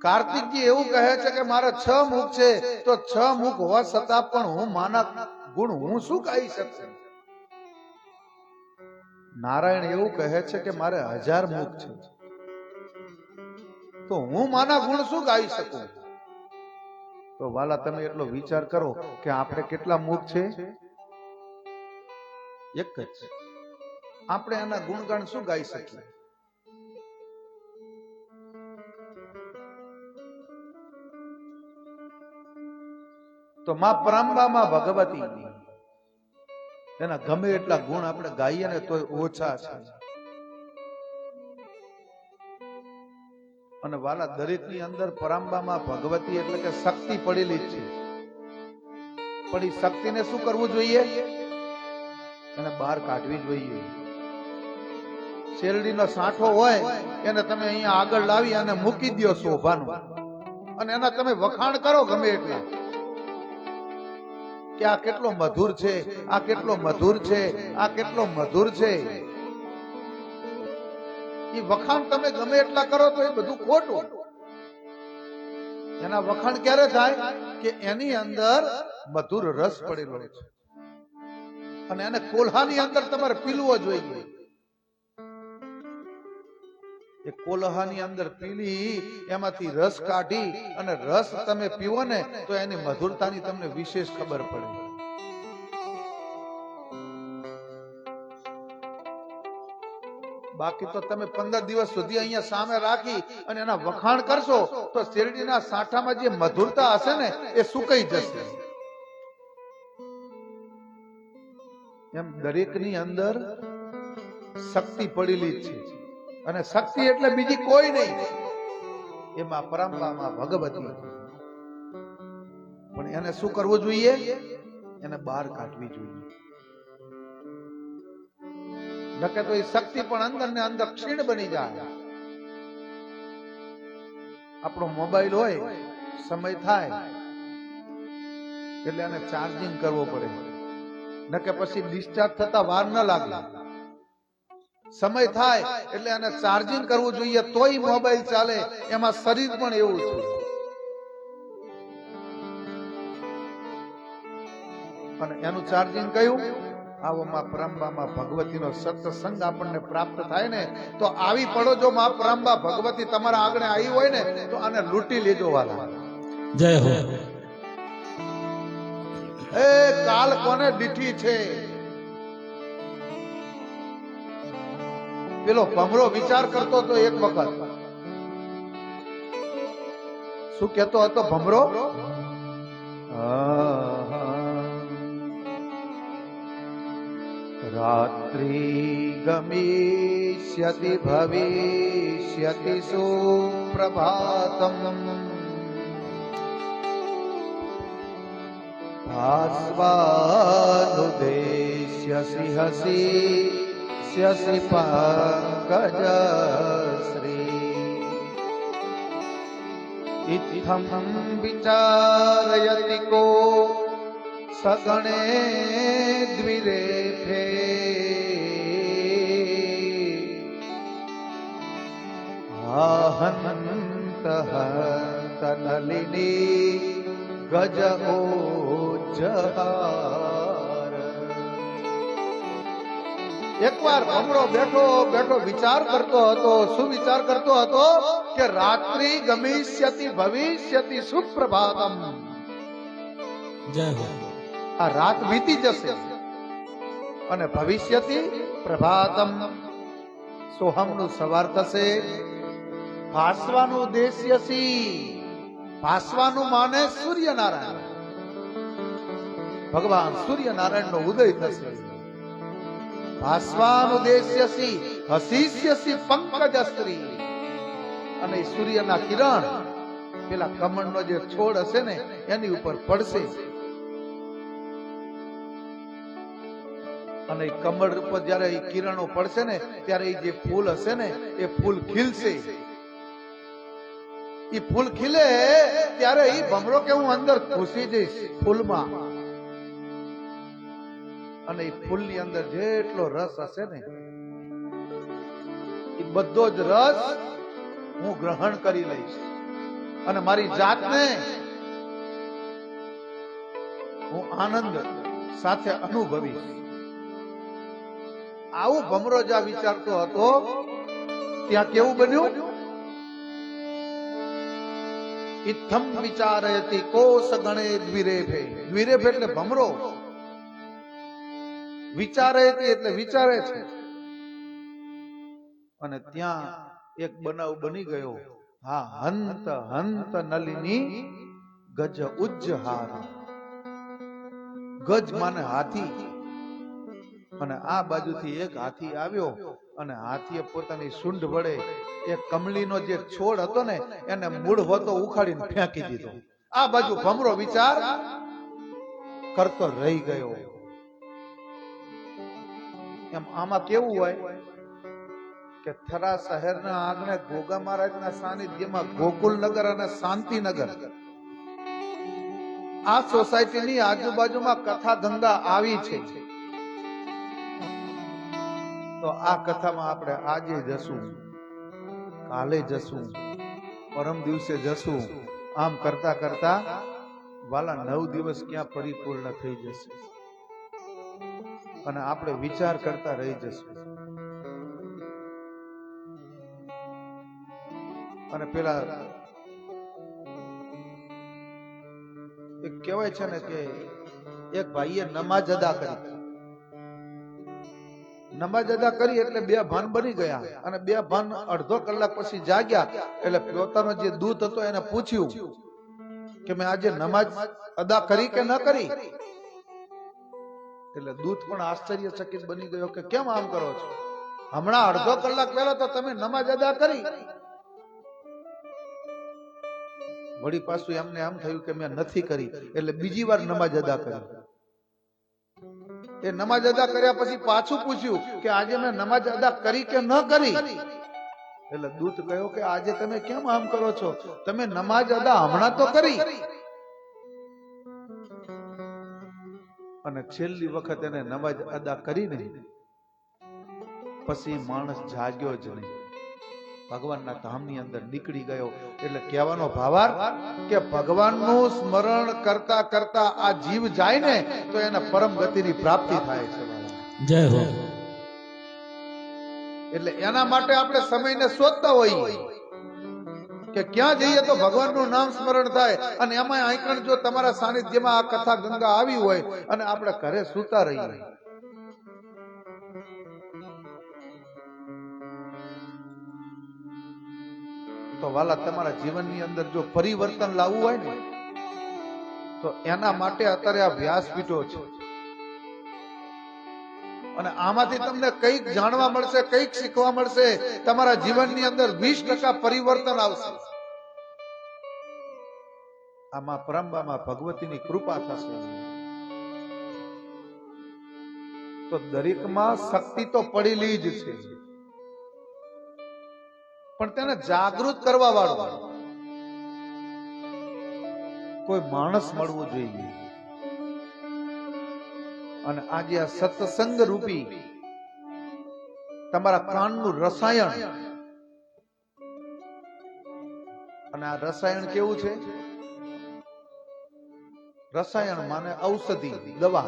કાર્તિકજી એવું કહે છે કે મારે છ મુખ છે, તો છ મુખ હોવા છતાં પણ હું માના ગુણ હું શું ગાઈ શકશે? નારાયણ એવું કહે છે કે મારે હજાર મુખ છે. તો હું માના ગુણ શું ગાઈ શકું? તો વાલા તમે એટલો વિચાર કરો કે આપણે કેટલા મુખ છે? એક જ છે. આપણે એના ગુણગાન શું ગાઈ શકીએ? તો માં પરાંબામાં ભગવતી એના ગમે એટલા ગુણ આપણે ગાઈએ ને તોય ઓછા છે. અને વાલા દરેકની અંદર પરાંબામાં ભગવતી એટલે કે શક્તિ પડેલી છે. પણ એ શક્તિને શું કરવું જોઈએ? એને બહાર કાઢવી જોઈએ. શેરડીનો સાંઠો હોય, એને તમે અહીંયા આગળ લાવી અને મૂકી દો શોભાનું. અને એના તમે વખાણ કરો ગમે એટલા. કે આ કેટલો મધુર છે, આ કેટલો મધુર છે, આ કેટલો મધુર છે. એ વખાણ તમે ગમે એટલા કરો તો એ બધું ખોટું. એના વખાણ ક્યારે થાય? કે એની અંદર મધુર રસ પડેલો છે. અને એને કોલ્હાની અંદર તમારે પીલવો જોઈએ. એ કોલહાની અંદર પીલી, એમાંથી રસ કાઢી અને રસ તમે પીવો ને તો એની મધુરતાની તમને વિશેષ ખબર પડે. બાકી તો તમે પંદર દિવસ સુધી અહીંયા સામે રાખી અને એના વખાણ કરશો તો શેરડીના સાંઠામાં જે મધુરતા હશે ને, એ સુકાઈ જશે. એમ દરેકની અંદર શક્તિ પડેલી જ છે. અને શક્તિ એટલે બીજી કોઈ નહીં. એમાં પરંપરામાં ભગવતી પણ એને શું કરવું જોઈએ? એને બહાર કાઢવી જોઈએ. નકે તો એ શક્તિ પણ અંદર ને અંદર ક્ષીણ બની જાય. આપણો મોબાઈલ હોય, સમય થાય, એટલે એને ચાર્જિંગ કરવો પડે. નકે પછી ડિસ્ચાર્જ થતા વાર ન લાગે. સમય થાય એટલે એને ચાર્જિંગ કરવું જોઈએ તોય મોબાઈલ ચાલે. એમાં શરીર પણ એવું છે. અને એનું ચાર્જિંગ કયું? આવોમાં પરંબામાં ભગવતીનો સત્સંગ આપણને પ્રાપ્ત થાય ને તો આવી પડો જો માં પરંબા ભગવતી તમારા આગળ આવી હોય ને તો આને લૂંટી લેજો વાલા. જય હો. એ કાલ કોને દીઠી છે? પેલો ભમરો વિચાર કરતો હતો એક વખત. શું કેતો હતો ભમરો? રાત્રિ ગમિષ્યતિ ભવિષ્યતિ સુપ્રભાતમ. શિષ્ય શ્રી પંકજ શ્રી. ઇથમ વિચારયતિ કો સગણે દ્વિરે ફે. હનંત હંત નલિની ગજ ઓ જહા એકવાર ભમરો બેઠો બેઠો વિચાર કરતો હતો શું વિચાર કરતો હતો કે રાત્રિ ગમિષ્યતિ ભવિષ્યતિ સુપ્રભાતમ. જય હો. આ રાત વીતી જશે અને ભવિષ્યતિ પ્રભાતમ. સોહમનું સવાર થશે. ભાસવાનું દેશ્યસી ભાસવાનું માને સૂર્યનારાયણ. ભગવાન સૂર્યનારાયણ નો ઉદય થશે. ભાસવાનું દેશ્યસી હસીષ્યસી પંકજ અને સૂર્યના કિરણ, પેલા કમળનો જે છોડ હશે ને, એની ઉપર પડશે. અને કમળ ઉપર જયારે એ કિરણો પડશે ને, ત્યારે એ જે ફૂલ હશે ને, એ ફૂલ ખીલશે. એ ફૂલ ખીલે ત્યારે એ ભમરો કે હું અંદર ઘૂસી જઈશ ફૂલમાં. અને એ ફૂલની અંદર જેટલો રસ હશે ને એ બધો જ રસ હું ગ્રહણ કરી લઈશ. અને મારી જાતને હું આનંદ સાથે અનુભવીશ. આવું ભમરો જ્યાં વિચારતો હતો ત્યાં કેવું બન્યું? ઇથમ વિચારયતી કોષ ગણે દ્વિરેભે દ્વિરેભ એટલે ભમરો. વિચારયતી એટલે વિચારે છે. અને ત્યાં એક બનાવ બની ગયો. હા, હંત હંત નલિની ગજ ઉજ્જહાર. ગજ માને હાથી. અને આ બાજુથી એક હાથી આવ્યો અને હાથીએ પોતાની સુંઢ વડે એ કમળીનો જે છોડ હતો ને, એને મૂળ હોતો ઉખાડીને ફેંકી દીધો. આ બાજુ ભમરો વિચાર કરતો રહી ગયો. એમ આમાં કેવું હોય કે થરા શહેરના આંગણે ગોગા મહારાજના સાનિધ્યમાં ગોકુલનગર અને શાંતિનગર. આ સોસાયટીની આજુબાજુમાં કથા ધંધા આવી છે. તો આ કથામાં આપણે આજે જશું. કાલે જશું. પરમ દિવસે જશું. આમ કરતા કરતા વાલા નવ દિવસ ક્યાં પરિપૂર્ણ થઈ જશે? અને આપણે વિચાર કરતા રહી જશું. અને પેલા કહેવાય છે ને કે એક ભાઈએ નમાજ અદા કરી. નમાજ અદા કરી એટલે બે ભાન બની ગયા અને બે ભાન અડધો કલાક પછી જાગ્યા એટલે પોતાનો જે દૂત હતો એને પૂછ્યું કે મેં આજે નમાજ અદા કરી કે ન કરી? એટલે દૂત પણ આશ્ચર્યચકિત બની ગયો કે કેમ આમ કરો છો? હમણાં અડધો કલાક પહેલા તો તમે નમાજ અદા કરી. વળી પાછું એમને એમ થયું કે મેં નથી કરી, એટલે બીજી વાર નમાજ અદા કરી. એ નમાજ અદા કર્યા પછી પાછું પૂછ્યું કે આજે મેં નમાજ અદા કરી કે ન કરી? એટલે દૂત કહ્યો કે આજે તમે કેમ આમ કરો છો? તમે નમાજ અદા હમણાં તો કરી. અને છેલ્લી વખત એને નમાજ અદા કરી નહીં પછી માણસ જાગ્યો જ નહીં. ભગવાનના ધામની અંદર નીકળી ગયો. એટલે કહેવાનો ભાવાર કે ભગવાનનું સ્મરણ કરતા કરતા આ જીવ જાય ને તો એને પરમ ગતિની પ્રાપ્તિ થાય છે જય હો. એટલે એના માટે આપણે સમયને શોધતા હોઈએ. કે ક્યાં જઈએ તો ભગવાનનું નામ સ્મરણ થાય અને એમાં આઈકણ જો તમારા સાનિધ્યમાં આ કથા ગંગા આવી હોય અને આપણે ઘરે સૂતા રહીએ. તો વાલા, તમારા જીવનની અંદર જો પરિવર્તન લાવવું હોય ને, તો એના માટે અત્યારે આ વ્યાસપીઠો છે. અને આમાંથી તમને કંઈક જાણવા મળશે, કંઈક શીખવા મળશે, તમારા જીવનની અંદર વીસ ટકા પરિવર્તન આવશે. આમાં પરંબામાં ભગવતીની કૃપા થશે. તો દરેકમાં શક્તિ તો પડેલી જ છે. પણ તેને જાગૃત કરવા વાળો કોઈ માણસ મળવું જોઈએ. અને આજે આ સત્સંગ રૂપી તમારા કાનનું રસાયણ. અને આ રસાયણ કેવું છે? રસાયણ માને ઔષધિ, દવા.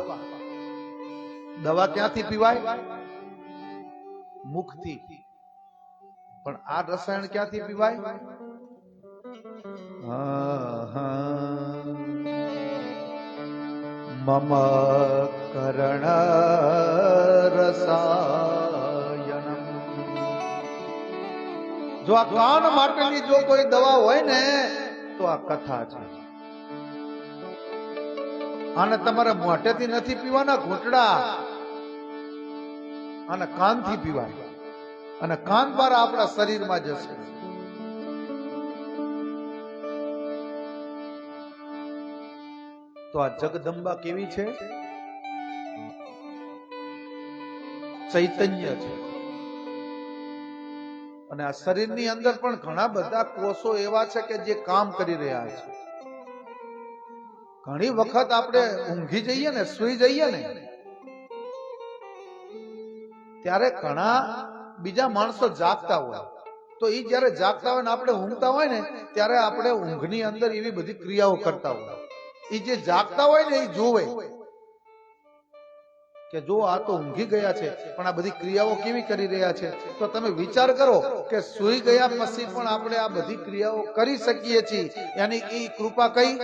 દવા ક્યાંથી પીવાય? મુખથી. પણ આ રસાયણ ક્યાંથી પીવાય? મમ કરણ રસાયણ જો આ કાન માટેની જો કોઈ દવા હોય ને, તો આ કથા છે. આને તમારે મોઢેથી નથી પીવાના ઘોટડા. અને કાનથી પીવાય. અને કાન દ્વારા આપણા શરીરમાં જશે. તો આ જગદંબા કેવી છે? ચૈતન્ય છે. અને આ શરીરની અંદર પણ ઘણા બધા કોષો એવા છે કે જે કામ કરી રહ્યા છે. ઘણી વખત આપણે ઊંઘી જઈએ ને, સુઈ જઈએ ને, ત્યારે ઘણા બીજા માણસો જાગતા હોય. તો એ જ્યારે જાગતા હોય ને, આપણે ઊંઘતા હોય ને, ત્યારે આપણે ઊંઘની અંદર એવી બધી ક્રિયાઓ કરતા હોય. એ જે જાગતા હોય ને એ જોવે કે જો આ તો ઊંઘી ગયા છે, પણ આ બધી ક્રિયાઓ કેવી કરી રહ્યા છે? તો તમે વિચાર કરો કે સુઈ ગયા પછી પણ આપણે આ બધી ક્રિયાઓ કરી શકીએ છીએ. એની એ કૃપા કઈ?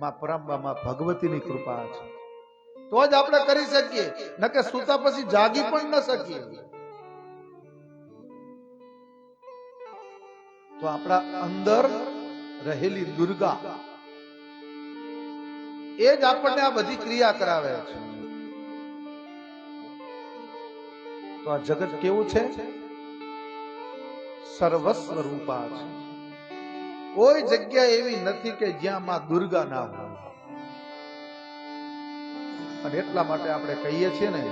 માં પરંબામાં ભગવતીની કૃપા છે. તો જ આપણે કરી શકીએ. ન કે સુતા પછી જાગી પણ ન શકીએ. તો આપણા અંદર રહેલી દુર્ગા એ જ આપણને આ બધી ક્રિયા કરાવે છે. તો આ જગત કેવું છે? સર્વસ્વ રૂપા છે. કોઈ જગ્યા એવી નથી કે જ્યાં માં દુર્ગા ના હોય. અને એટલા માટે આપણે કહીએ છીએ ને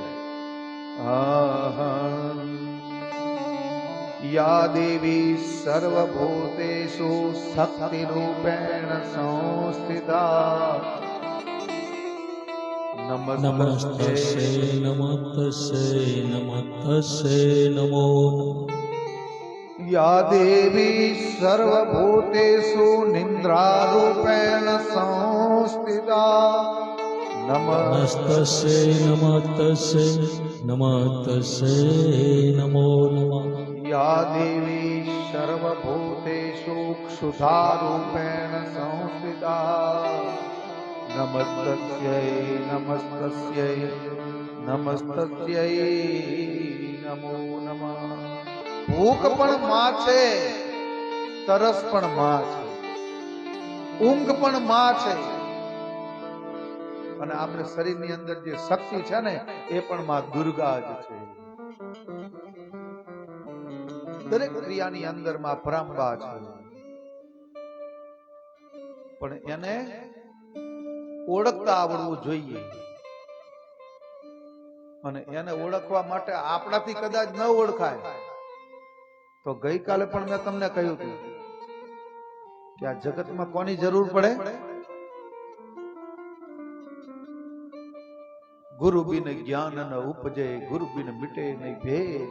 યા દેવી સર્વભૂતેષુ શક્તિ રૂપેણ સંસ્થિતા. નમસ્તે નમસ્તસ્ય નમસ્તસ્ય નમો યા દેવી સર્વભૂતેષુ નિદ્રારૂપેણ સંસ્થિતા નમસ્તસ્ય નમસ્તસ્ય નમસ્તસ્ય નમો નમઃ યા દેવી સર્વભૂતેષુ ક્ષુધારૂપેણ સંસ્થિતા નમસ્તસ્ય નમસ્તસ્ય નમસ્તસ્ય નમો નમ ભૂખ પણ માં છે તરસ પણ માં છે ઊંઘ પણ માં છે અને આપણે શરીરની અંદર જે શક્તિ છે ને, એ પણ માં દુર્ગા જ છે। દરેક ક્રિયાની અંદરમાં પરાંબા છે। પણ એને ઓળખતા આવડવું જોઈએ. અને એને ઓળખવા માટે આપણાથી કદાચ ન ઓળખાય, તો ગઈકાલે પણ મેં તમને કહ્યું હતું કે આ જગતમાં કોની જરૂર પડે? ગુરુ બિન જ્ઞાન ન ઉપજે ગુરુ બિન મિટે નહીં ભેદ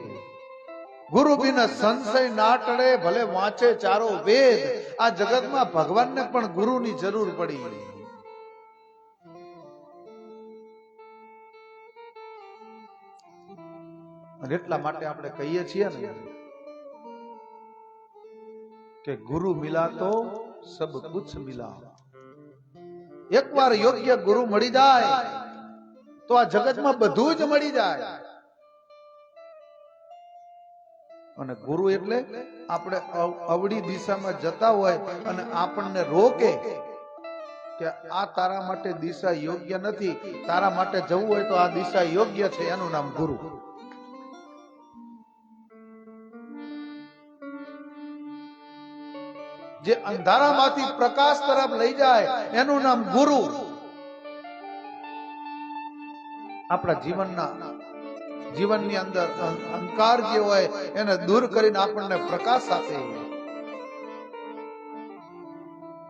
ગુરુ બિન સંશય ના ટળે ભલે વાંચે ચારો વેદ. આ જગતમાં ભગવાનને પણ ગુરુની જરૂર પડી. અને એટલા માટે આપણે કહીએ છીએ ને, કે ગુરુ મિલા તો સબ કુછ મિલા એકવાર યોગ્ય ગુરુ મળી જાય, તો આ જગતમાં બધું જ મળી જાય. અને ગુરુ એટલે આપણે અવ- અવળી દિશામાં જતા હોય અને આપણને રોકે કે આ તારા માટે દિશા યોગ્ય નથી, તારા માટે જવું હોય તો આ દિશા યોગ્ય છે, એનું નામ ગુરુ. જે અંધારામાંથી પ્રકાશ તરફ લઈ જાય, એનું નામ ગુરુ. આપણા જીવનના, જીવનની અંદર અં- જે હોય, એને દૂર કરીને આપણને પ્રકાશ આપે.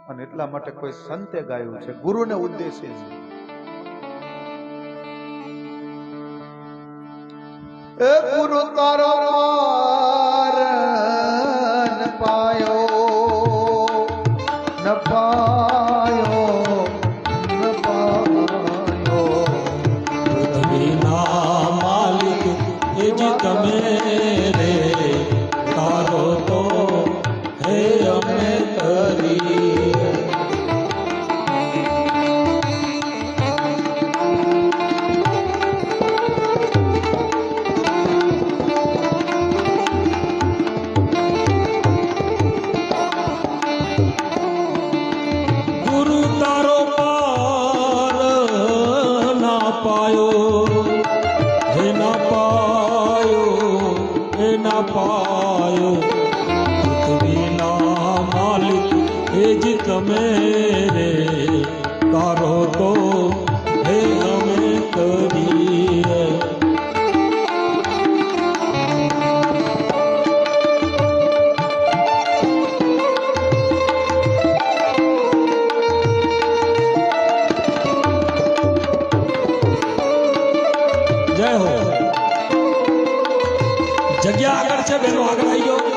અને એટલા માટે કોઈ સંતે ગાયું છે, ગુરુને ઉદ્દેશે એ ગુરુ તારો પાયો, હે ના પાયો, હે ના પાયો. પૃથ્વીના માલિક, એ જ તમે રે. તારો તો જય હો જગ્યા આગળ છે બેનો આગળ આવી ગયો